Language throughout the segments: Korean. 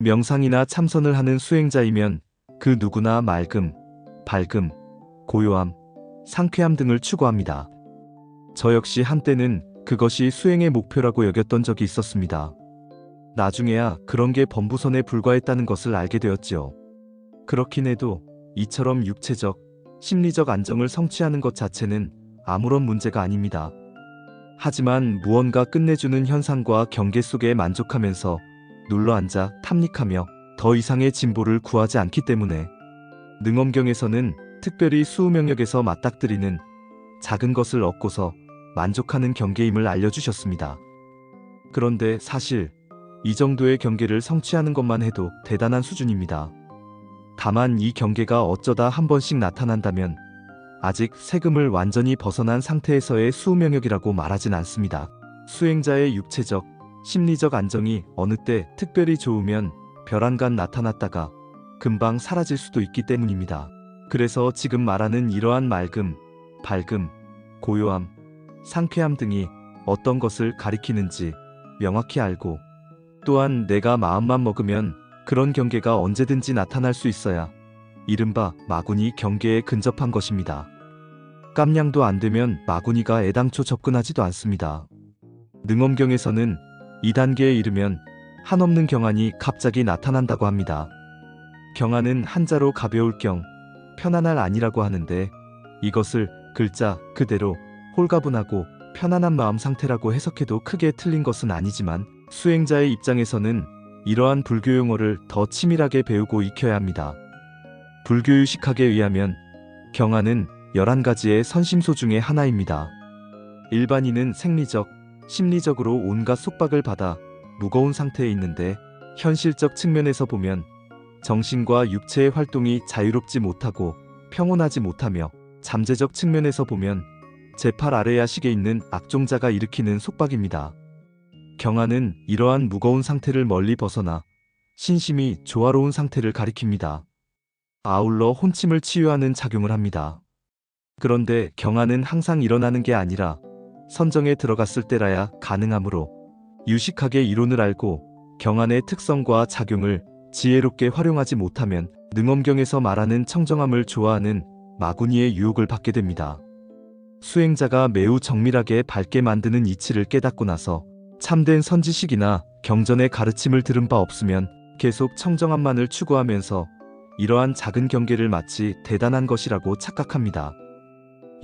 명상이나 참선을 하는 수행자이면 그 누구나 맑음, 밝음, 고요함, 상쾌함 등을 추구합니다. 저 역시 한때는 그것이 수행의 목표라고 여겼던 적이 있었습니다. 나중에야 그런 게 범부선에 불과했다는 것을 알게 되었지요. 그렇긴 해도 이처럼 육체적, 심리적 안정을 성취하는 것 자체는 아무런 문제가 아닙니다. 하지만 무언가 끝내주는 현상과 경계 속에 만족하면서 눌러앉아 탐닉하며 더 이상의 진보를 구하지 않기 때문에 능엄경에서는 특별히 수우명역에서 맞닥뜨리는 작은 것을 얻고서 만족하는 경계임을 알려주셨습니다. 그런데 사실 이 정도의 경계를 성취하는 것만 해도 대단한 수준입니다. 다만 이 경계가 어쩌다 한 번씩 나타난다면 아직 세금을 완전히 벗어난 상태에서의 수명역이라고 말하진 않습니다. 수행자의 육체적, 심리적 안정이 어느 때 특별히 좋으면 별안간 나타났다가 금방 사라질 수도 있기 때문입니다. 그래서 지금 말하는 이러한 맑음, 밝음, 고요함, 상쾌함 등이 어떤 것을 가리키는지 명확히 알고 또한 내가 마음만 먹으면 그런 경계가 언제든지 나타날 수 있어야 이른바 마구니 경계에 근접한 것입니다. 깜냥도 안 되면 마구니가 애당초 접근하지도 않습니다. 능엄경에서는 2단계에 이르면 한없는 경안이 갑자기 나타난다고 합니다. 경안은 한자로 가벼울 경, 편안할 아니라고 하는데 이것을 글자 그대로 홀가분하고 편안한 마음 상태라고 해석해도 크게 틀린 것은 아니지만 수행자의 입장에서는 이러한 불교 용어를 더 치밀하게 배우고 익혀야 합니다. 불교 유식학에 의하면 경안은 11가지의 선심소 중의 하나입니다. 일반인은 생리적, 심리적으로 온갖 속박을 받아 무거운 상태에 있는데 현실적 측면에서 보면 정신과 육체의 활동이 자유롭지 못하고 평온하지 못하며 잠재적 측면에서 보면 제8 아래 야식에 있는 악종자가 일으키는 속박입니다. 경안은 이러한 무거운 상태를 멀리 벗어나 신심이 조화로운 상태를 가리킵니다. 아울러 혼침을 치유하는 작용을 합니다. 그런데 경안은 항상 일어나는 게 아니라 선정에 들어갔을 때라야 가능하므로 유식하게 이론을 알고 경안의 특성과 작용을 지혜롭게 활용하지 못하면 능엄경에서 말하는 청정함을 좋아하는 마구니의 유혹을 받게 됩니다. 수행자가 매우 정밀하게 밝게 만드는 이치를 깨닫고 나서 참된 선지식이나 경전의 가르침을 들은 바 없으면 계속 청정함만을 추구하면서 이러한 작은 경계를 마치 대단한 것이라고 착각합니다.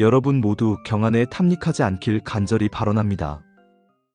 여러분 모두 경안에 탐닉하지 않길 간절히 발언합니다.